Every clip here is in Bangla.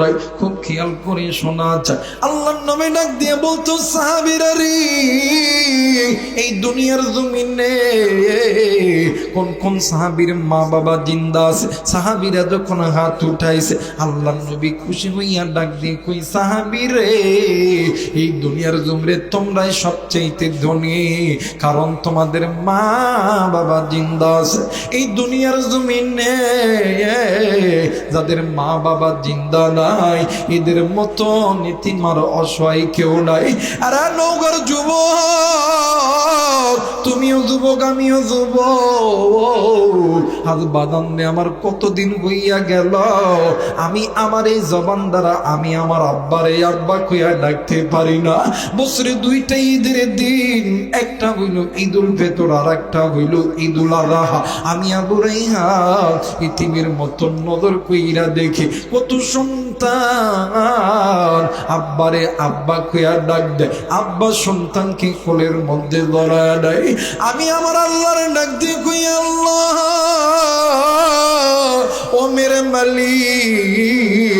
নাই খুব খেয়াল করে শোনা যায়। আল্লাহ নামে ডাক দিয়ে বলতো, সাহাবিরা রে, এই দুনিয়ার জমিনে কোন কোন সাহাবীর মা বাবা জিন্দা আছে? সাহাবীরা যখন হাত উঠাইছে আল্লাহ নবী খুশি হইয়া ডাক দিয়ে কই সাহাবী রে এই দুনিয়ার জমিনে তোমরাই সবচেয়ে ধনী, কারণ তোমাদের মা বাবা জিন্দা আছে। এই দুনিয়ার জমিনে যাদের মা বাবা জিন্দা নাই। এদের মতো নীতিমার অসহায় কেউ নাই। আর নৌকার যুবক, তুমিও যুবক, আমিও যুবক। আজ বাদাম আমার কতদিন হইয়া গেল। আমি আমার এই জবান দ্বারা আমি আমার আব্বারে আব্বা কইয়া ডাকতে পারি না। বছরে দুইটা ঈদের দিন, একটা হইল ঈদুল ভেতর আর একটা হইল ঈদুল আদাহা আমি আবুরাই হাত ইতিমের মতন নজর কইরা দেখি, কত সন্তান। আব্বারে আব্বা খুয়া ডাক দেয় আব্বা সন্তানকে কোলের মধ্যে ধরা দেয়। আমি আমার আল্লাহর ডাক দিয়ে কই, আল্লাহ, ও মেরে মালিক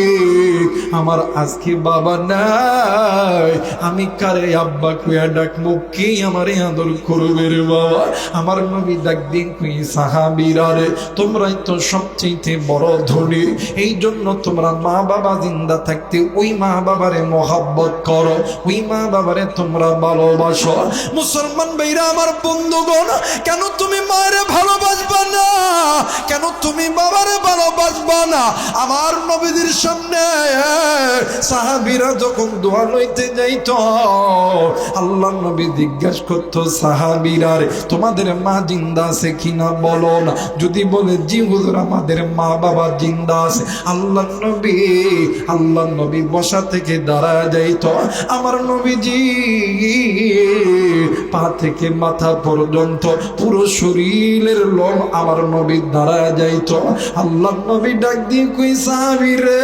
আমার আজকে বাবা নাই। আমি কারে আব্বা কুয়া ডাকবো কে আমারে আদর করবে রে বাবা? আমার নবী ডাক দিন কুই, সাহাবিরা রে, তোমরাই তো সবচেয়ে বড় ধনী। এই জন্য তোমরা মা বাবা জিন্দা থাকতে ওই মা বাবারে মহাব্বত করো। ওই মা বাবারে তোমরা ভালোবাসো। মুসলমান ভাইরা, আমার বন্ধুগণ, কেন তুমি কেন তুমি বাবারে ভালোবাসবা না? আমার নবীদের সামনে সাহাবিরা যখন দোয়া লইতে যাইত, আল্লাহ নবী জিজ্ঞাসা করতো, সাহাবিরা রে, তোমাদের মা জিন্দা আছে কিনা বলো না? যদি বলে, জি হুজুর, আমাদের মা বাবা জিন্দা আছে। আল্লাহ নবী আল্লাহ নবী বসা থেকে দাঁড়া যাইত। আমার নবীজি পা থেকে মাথা পর্যন্ত পুরো শরীরের লোম আমার নবী দাঁড়া যাইত। আল্লাহ নবী ডাক দিয়ে কই, সাহাবি রে,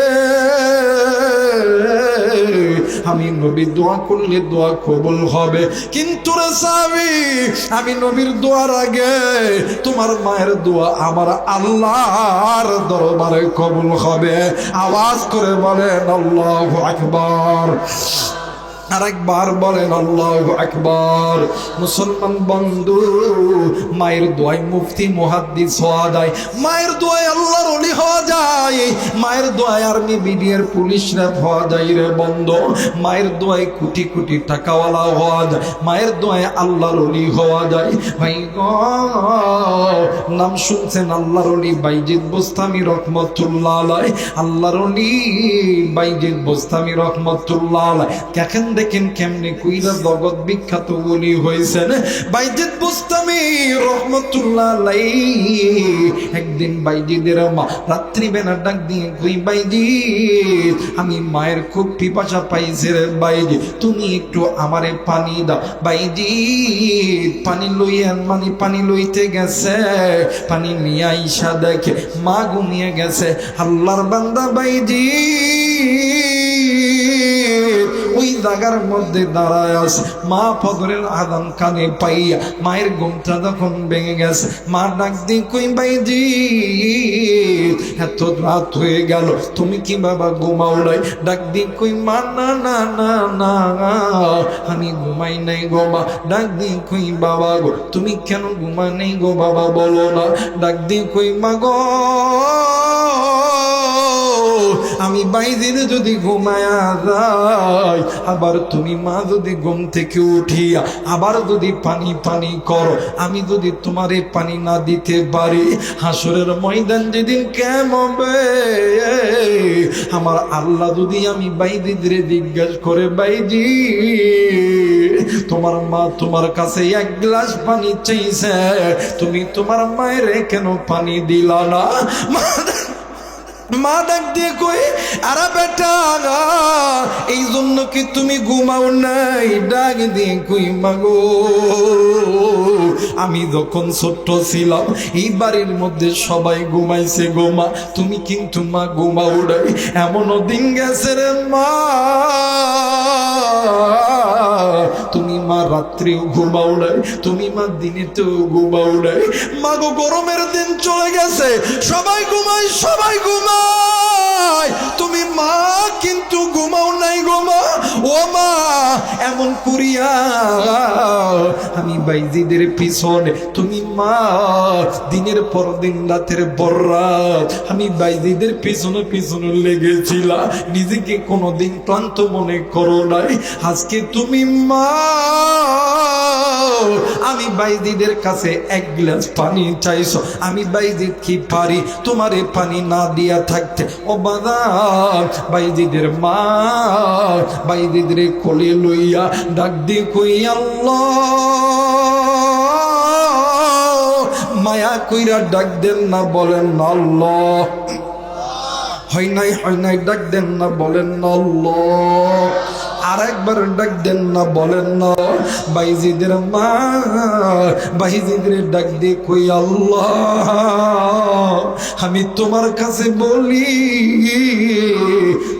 আমি নবী দোয়া করলে দোয়া কবুল হবে। কিন্তু রে সাহাবি, আমি নবীর দোয়ার আগে তোমার মায়ের দোয়া আমার আল্লাহর দরবারে কবুল হবে। আওয়াজ করে বলেন, আল্লাহ আকবার। আরেকবার বলেন, আল্লাহ আকবার। মুসলমান বন্ধু, মায়ের দোয়াই মুফতি, মুহাদ্দিস হওয়া যায়, মায়ের দোয়ায় আল্লাহর অলি হওয়া যায়, মায়ের দোয়ায় আর্মি, বিডিআর পুলিশরা হওয়া যায় রে বন্ধ, মায়ের দোয়ায় কোটি কোটি টাকাওয়ালা হওয়া যায়, মায়ের দোয়ায় আল্লাহর অলি হওয়া যায়। ভাই নাম শুনছেন আল্লাহর অলি বাইজিদ বোস্তামি রহমতুল্লাহ আল্লাহর অলি বাইজিদ বোস্তামি রহমতুল্লাহ দেখেন। দেখেন কেমনে কুইলা জগৎ বিখ্যাত বলি হয়েছেন বাইজিদ বোস্তামি রহমতুল্লাহ একদিন বাইজিদের মা রাত্রি বেলা ডাক দিয়ে কই, বাইজিদ, আমি মায়ের খুব পিপাসা পাইছে রে বাইজি তুমি একটু আমারে পানি দাও। বাইজি পানি লইয়ান মানে পানি লইতে গেছে। পানি নিয়ে আইসা দেখে, মা ঘুমিয়ে গেছে। আল্লাহর বান্দা বাইজি জায়গার মধ্যে দাঁড়ায় মা ফদরের আদান কানে পাইয়া মায়ের ঘুমটা যখন ভেঙে গেছে। মা ডাক দিয়ে কই বাইজি? এত রাত হয়ে গেল, তুমি কি বাবা ঘুমাও নাই? ডাক দিয়ে কই, মা, না না না না আমি ঘুমাই নাই গো মা। ডাক দিয়ে কই, বাবা গো, তুমি কেন ঘুমা নেই গো বাবা, বলো না। ডাক দিয়ে কই, মা গো আমি বাইদিন যদি ঘুমায়া যাই, আবার তুমি মা যদি ঘুম থেকে উঠিয়া আবার যদি পানি পানি করো, আমি যদি তোমার পানি না দিতে পারি, হাসরের ময়দান যেদিন কেমন আমার আল্লাহ যদি আমি বাইদিদরে জিজ্ঞাসা করে, বাইজি, তোমার মা তোমার কাছে এক গ্লাস পানি চাইছে, তুমি তোমার মায়ের কেন পানি দিলা না? মা ডাক দিয়ে কই, আরে বেটা এই জন্য কি তুমি ঘুমাও নাই? ডাক দিয়ে কই মাগো আমি যখন ছোট্ট ছিলাম, এই বাড়ির মধ্যে সবাই ঘুমাইছে গোমা তুমি কিন্তু মা ঘুমাও নাই। এমনও দিন গেছে রে মা, তুমি মা রাত্রেও ঘুমাও নাই, তুমি মা দিনেতেও ঘুমাও নাই। মা গো, গরমের দিন চলে গেছে, সবাই ঘুমায় সবাই ঘুমায়। করিয়া? আমি বাইজিদের পিছনে, তুমি মা, দিনের পর দিন রাতের পর রাত আমি বাইজিদের পিছনে পিছনে লেগেছিলা, নিজেকে কোনোদিন ক্লান্ত মনে করো নাই। আজকে তুমি মা। আমি বাইজিদের কাছে এক গ্লাস পানি চাইছো। আমি বাইজিদ কি পারি? তোমারে পানি না দিয়া থাকতে ও বাদাম বাইজিদের মা বাইজিদের কোলে লইয়া ডাক দিয়ে কই মায়া কইরা ডাক দেন না, বলেন, আল্লাহ। হয় নাই হয় নাই, ডাক দেন না, বলেন, আল্লাহ। আর একবার ডাক দেন না, বলেন না, বাইজিদের মা, বাইজিদের ডাক দিয়ে কই আল্লাহ, আমি তোমার কাছে বলি,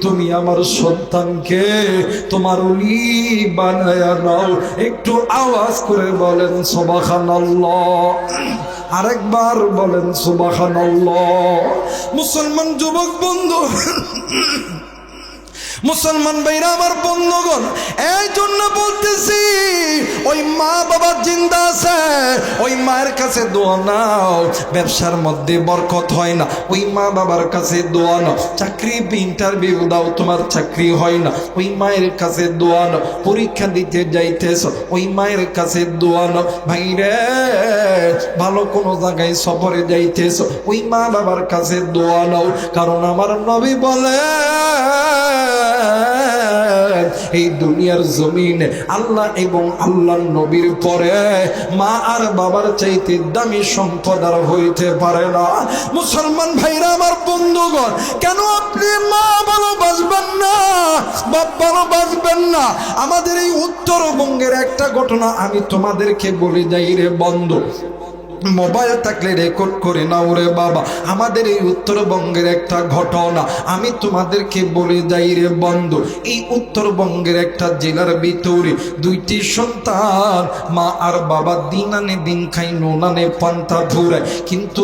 তুমি আমার সন্তানকে তোমার উলি বানায়া নাও। একটু আওয়াজ করে বলেন সবাখান আরেকবার বলেন সুবাহান মুসলমান যুবক বন্ধু মুসলমান ভাইরা আমার বন্ধুগণ, এই জন্য বলতেছি, ওই মা বাবা জিন্দা আছে, ওই মায়ের কাছে দোয়া নাও, ব্যবসার মধ্যে বরকত হয় না, ওই মা বাবার কাছে দোয়া নাও, চাকরি ইন্টারভিউ দাও, তোমার চাকরি হয় না, ওই মায়ের কাছে দোয়া নাও, পরীক্ষা দিতে যাইতেছ, ওই মায়ের কাছে দোয়া নাও, ভাই রে, ভালো কোনো জায়গায় সফরে যাইতেছ, ওই মা বাবার কাছে দোয়া নাও, কারণ আমার নবী বলে এই দুনিয়ার জমিনে আল্লাহ এবং আল্লাহ নবীর পরে মা আর বাবার চাইতে দামি সম্পদ আর হইতে পারে না। মুসলমান ভাইরা, আমার বন্ধুগণ, কেন আপনি মা ভালোবাসবেন না, বাপ ভালোবাসবেন না? আমাদের এই উত্তরবঙ্গের একটা ঘটনা আমি তোমাদেরকে বলে যাই রে বন্ধু। মোবাইল থাকলে রেকর্ড করে নাও রে বাবা। আমাদের এই উত্তরবঙ্গের একটা ঘটনা। আমি তোমাদেরকে বলে যাই রে বন্ধু, এই উত্তরবঙ্গের একটা জেলার ভিতরে দুইটি সন্তান, মা আর বাবা দিন আনে দিন খাই নোনানে পান্তা ঘুরায় কিন্তু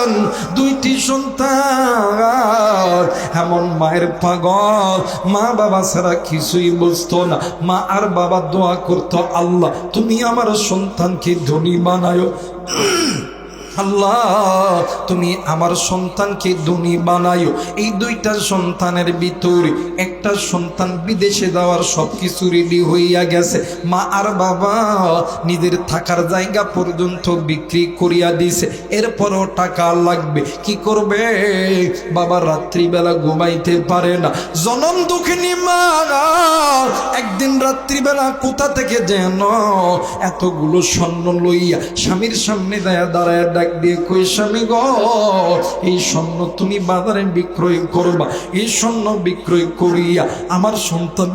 বাদান দুইটি সন্তান। এমন মায়ের পাগল, মা বাবা ছাড়া কিছুই বুঝতো না। মা আর বাবা দোয়া করতো, আল্লাহ, তুমি আমার সন্তানকে ধনী বানায়। আল্লাহ তুমি আমার সন্তানকে ধনী বানায়ো এই দুইটা সন্তানের ভিতরে একটা সন্তান বিদেশে যাওয়ার সব কিছু রেডি হইয়া গেছে। মা আর বাবা নিজের থাকার জায়গা পর্যন্ত বিক্রি করিয়া দিছে। এরপরও টাকা লাগবে। কি করবে? বাবা রাত্রিবেলা ঘুমাইতে পারে না। জনম দুঃখিনী মা, একদিন রাত্রিবেলা কোথা থেকে যেন এতগুলো স্বর্ণ লইয়া স্বামীর সামনে দাঁড়ায় ডাক দিয়ে কই স্বামী গ, এই স্বর্ণ তুমি বাজারে বিক্রয় করবা, এই স্বর্ণ বিক্রয় করিয়া আমার সন্তান,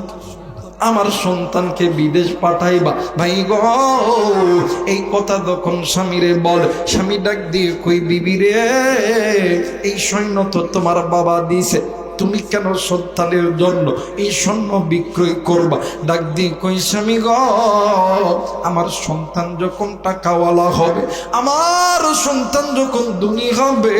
আমার সন্তানকে বিদেশ পাঠাইবা। ভাই গ, এই কথা যখন স্বামীরে বল, স্বামী ডাক দিয়ে কই, বিবি রে, এই সৈন্য তো তোমার বাবা দিছে। তুমি কেন সন্তানের জন্য এই স্বর্ণ বিক্রয় করবা? ডাক দিয়ে কই স্বামী গ, আমার সন্তান যখন টাকাওয়ালা হবে, আমার সন্তান যখন দুনি হবে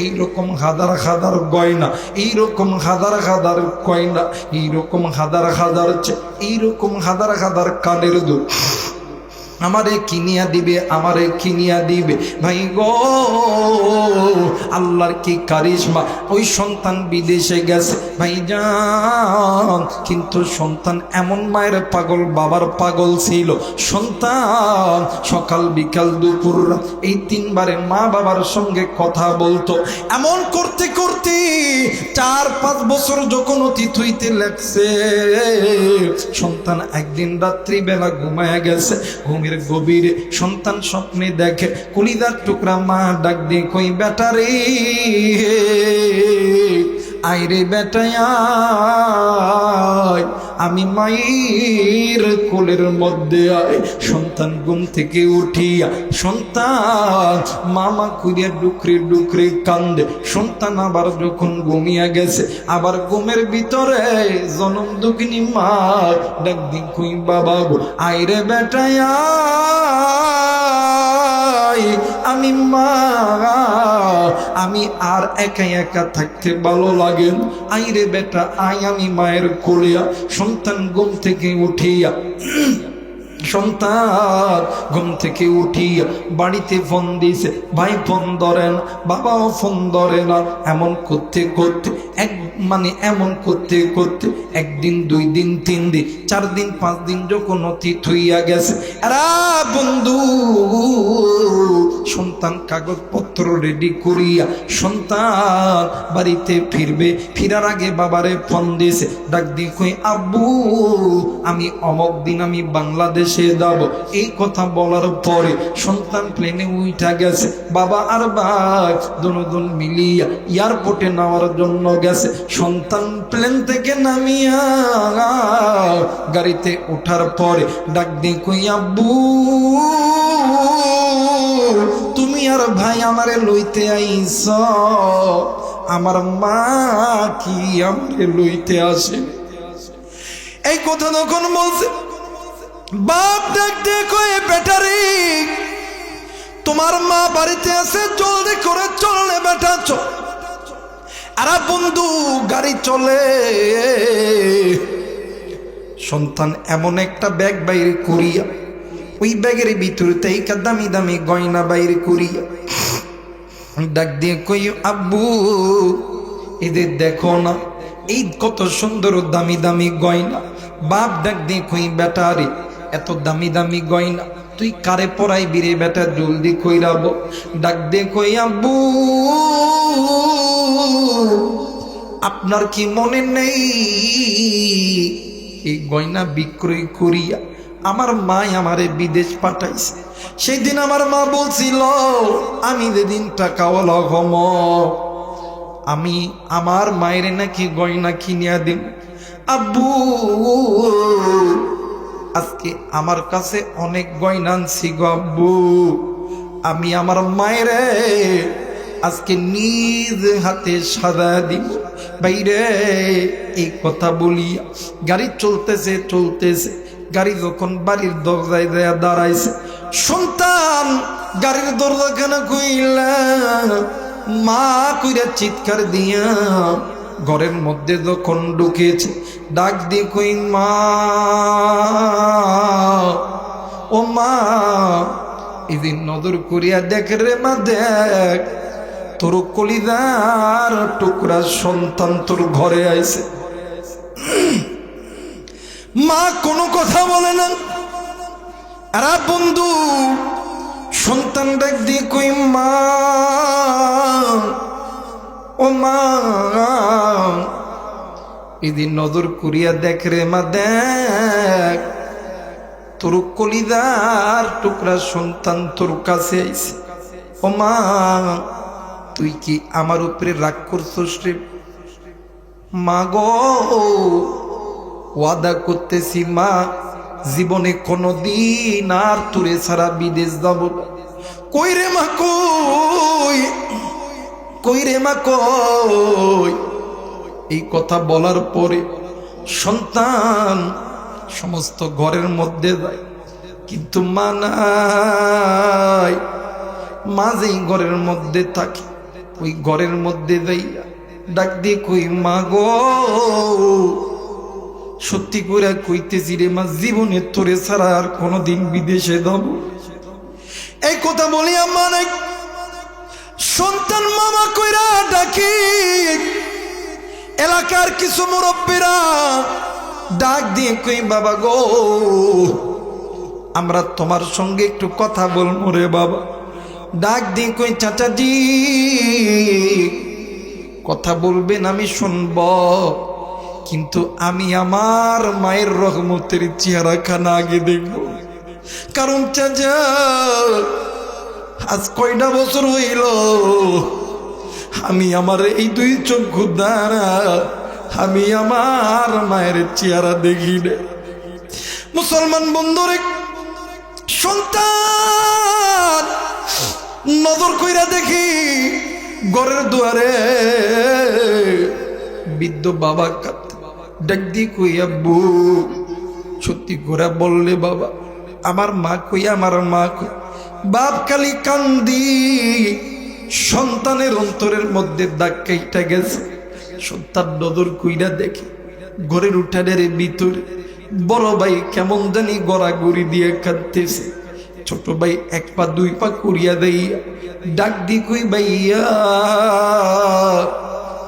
এই রকম হাজার হাজার গয়না এই রকম হাজার হাজার গয়না এই রকম হাজার হাজার এই রকম হাজার হাজার কানের দুধ আমারে কিনিয়া দিবে, আমারে কিনিয়া দিবে। ভাই গো, আল্লাহর কি কারিশমা? ওই সন্তান বিদেশে গেছে। ভাই যান, কিন্তু সন্তান এমন মায়ের পাগল, বাবার পাগল ছিল। সন্তান সকাল বিকাল দুপুর এই তিনবারে মা বাবার সঙ্গে কথা বলতো। এমন করতে করতে চার পাঁচ বছর যখন অতীত হইতে লাগছে, সন্তান একদিন রাত্রিবেলা ঘুমায় গেছে। ঘুমের গভীরে সন্তান স্বপ্নে দেখে কলিদার টুকরা মা ডাক দিয়ে কই বেটারে আইরে বেটায় আমি মায়ের কোলের মধ্যে আয় সন্তান ঘুম থেকে উঠিয়া সন্তান মামা কুড়িয়া ডুকরে ডুকরে কান্দে। সন্তান আবার যখন ঘুমিয়া গেছে, আবার ঘুমের ভিতরে জনম দুঃখিনী মা ডাক দিন কই বাবা গো আয় আইরে বেটায়। ভাই আমি মা আমি আর একা একা থাকতে ভালো লাগেন আইরে বেটা আই আমি মায়ের কোলিয়া, সন্তান ঘুম থেকে উঠিয়া, সন্তান ঘুম থেকে উঠিয়া, বাড়িতে ফোন দিয়েছে ভাই ফোন ধরে না, বাবাও ফোন ধরে না, এমন করতে করতে, এক মানে এমন করতে করতে, একদিন, দুই দিন, তিন দিন, চার দিন, পাঁচ দিন যখন অতীত হইয়া গেছে, এরা বন্ধু সন্তান কাগজপত্র রেডি করিয়া সন্তান বাড়িতে ফিরবে। ফিরার আগে বাবারে ফোন দিয়েছে, ডাক দিয়ে কই, আব্বু, আমি অমক দিন আমি বাংলাদেশে যাব। এই কথা বলার পরে সন্তান প্লেনে উইঠা গেছে। বাবা আর ভাই দুজন মিলিয়া এয়ারপোর্টে নেওয়ার জন্য গেছে। সন্তান প্লেন থেকে নামিয়া গাড়িতে ওঠার পরে ডাক দিয়ে কই, আব্বু তুমি আর ভাই আমারে লইতে আইস আমার মা কি আমারে লইতে আসে এই কথা তখন বলছে, বাপ দিয়ে কয়ে বেটারি তোমার মা বাড়িতে আছে, জলদি করে চলে বেটা, চল। আর বন্ধু, গাড়ি চলে। সন্তান এমন একটা ব্যাগ বাইরে করিয়া ওই ব্যাগের ভিতরে তেইকা দামি দামি গয়না বাইরে করিয়া ডাক দিয়ে কই, আব্বু, এদের দেখো না, এই কত সুন্দর দামি দামি গয়না। বাপ ডাক দিয়ে কই বেটারে এত দামি দামি গয়না, তুই কারে পড়াই বিরে বেটা, জলদি কইরাব ডাক দিয়ে কই, আব্বু, আপনার কি মনে নেই, এই গয়না বিক্রয় করিয়া আমার মাই আমারে বিদেশ পাঠাইছে। সেই দিন আমার মা বলছিল, আমি যেদিন টাকা টাকাওয়ালা হম আমি আমার মায়ের নাকি গয়না কিনিয়া দিন আব্বু, আজকে আমার কাছে অনেক গয়না আনছি গো আব্বু। আমি আমার মায়ের আজকে নিজ হাতে সাদা দিব। বাইরে এই কথা বলি গাড়ি চলতেছে চলতেছে। গাড়ি যখন বাড়ির দরজায় দেয়া দাঁড়াইছে, সন্তান গাড়ির দরজা কেন কইলা মা কইরা চিৎকার দিয়া ঘরের মধ্যে যখন ঢুকেছে, ডাক দি কই, মা, ও মা, এদিন নজর করিয়া দেখ রে মা, দেখ, তোর কলিদার টুকরা সন্তান তোর ঘরে আইছে। মা কোনো কথা বলে না। এরা বন্ধু, সন্তান ডাক দিয়ে কই মা, ও মা, এদিন নজর করিয়া দেখ রে মা, দেখ, তোর কলিদার টুকরা সন্তান তোর কাছে আইছে। ও মা, তুই কি আমার উপরে রাগ করছস রে? মা গো ওয়াদা করতেছি, মা, জীবনে কোনো দিন আর তুরে ছাড়া বিদেশ যাব। কই রে মা, কই? কই রে মা, কই? এই কথা বলার পরে সন্তান সমস্ত ঘরের মধ্যে যায়। কিন্তু মা নাই। মা যেই ঘরের মধ্যে থাকে, ওই ঘরের মধ্যে যাইয়া ডাক দিয়ে কই, মা গো সত্যি করে কইতেছি রে মা জীবনে তোরে ছাড়া আর কোনোদিন বিদেশে যাব এই কথা বলি আমার সন্তান মামা কইরা ডাকি। এলাকার কিছু মুরব্বীরা ডাক দিয়ে কই, বাবা গো, আমরা তোমার সঙ্গে একটু কথা বলব রে বাবা। ডাক দিয়ে কই, চাচাজি, কথা বলবেন, আমি শুনব। কিন্তু আমি আমার মায়ের রহমতের চেহারা খানা আগে দেখব। কারণ আজ কয়টা বছর হইল, আমি আমার এই দুই চক্ষু দ্বারা আমি আমার মায়ের চেহারা দেখি মুসলমান বন্ধুরে, সন্তান, নজর কইরা দেখি, ঘরের দুয়ারে বৃদ্ধ বাবা ডাক দি কই আব্বু সত্যি করে বললে বাবা, আমার মা কই আমার মা কই বাপ কালি কান্দি, সন্তানের অন্তরের মধ্যে দাগ কেটে গেছে, সন্তান নদর কুইরা দেখে, ঘরের উঠানের ভিতরে, বড় ভাই কেমন জানি গড়াগড়ি দিয়ে কাঁদতেছে, ছোট ভাই এক পা, দুই পা করিয়া দেই ডাক দি কই, ভাইয়া,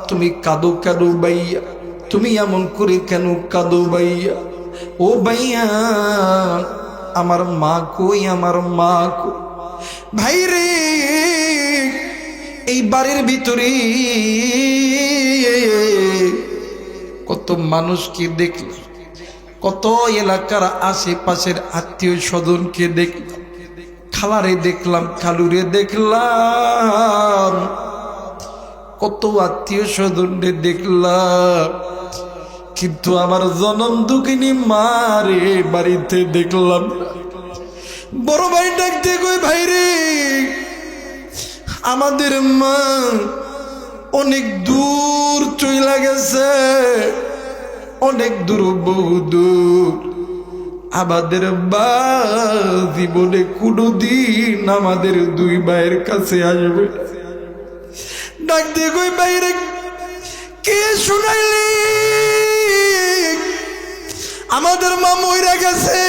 তুমি কাঁদো কাদো ভাইয়া? তুমি এমন করে কেন কাদো ভাইয়া? ও ভাইয়া, আমার মা কই, আমার মা কই? ভাই রে এই বাড়ির ভিতরে কত মানুষকে দেখলাম, কত এলাকার আশেপাশের আত্মীয় স্বজনকে দেখলাম, খালারে দেখলাম, খালুরে দেখলাম। কত আত্মীয় স্বজনরে দেখলাম। কিন্তু আমার জনম দুঃখিনী মারে বাড়িতে দেখলাম। বড় ভাই ডাকতে কই ভাই রে, আমাদের মা অনেক দূর চইলা গেছে। অনেক দূর, বহু দূর। আমাদের বা জীবনে কোনোদিন আমাদের দুই ভাইয়ের কাছে আসবে না। ডাক দিয়ে কই বাইরে। কে শুনাইলি? আমাদের মা মইরা গেছে।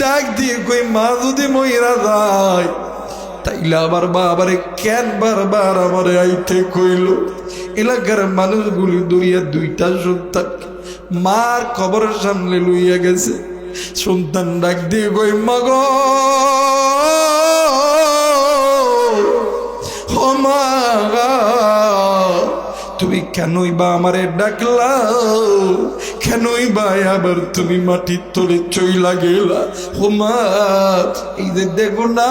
ডাক দিয়ে কই, মা যদি মইরা যায়, তাইলে আবার বাবারে কেন বারবার আমারে আইতে কইল? এলাকার মানুষগুলি দরিয়া দুইটা সন্তান। মার কবরের সামনে লইয়া গেছে। সন্তান ডাক দিয়ে কই মাগ মা, তুমি কেনই বা আমারে ডাকলা কেনই বা আবার তুমি মাটির তলে চইলা গেলা? হোমা এই যে দেখো না,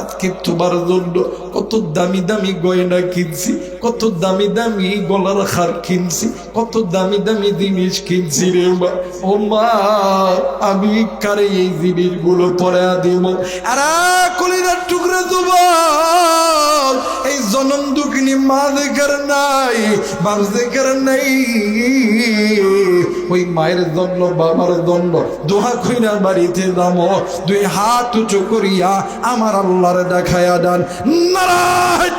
আজকে তোমার জন্য কত দামি দামি গয়না কিনছি। কত দামি দামি গলার হার কিনছি, কত দামি দামি জিনিস কিনছি রে মা। ও মা, আমি কারে এই জিনিসগুলো পরে দিব? আর কলিদার টুকরা দেবো এই জনম দুঃখিনী মা দেখার নাই বাপ দেখার নাই। ওই মায়ের দণ্ড বাবার দণ্ড দোহা খুইনা বাড়িতে দাম দুই হাত উঁচু করিয়া আমার আল্লাহর দেখায়া দান। নারায়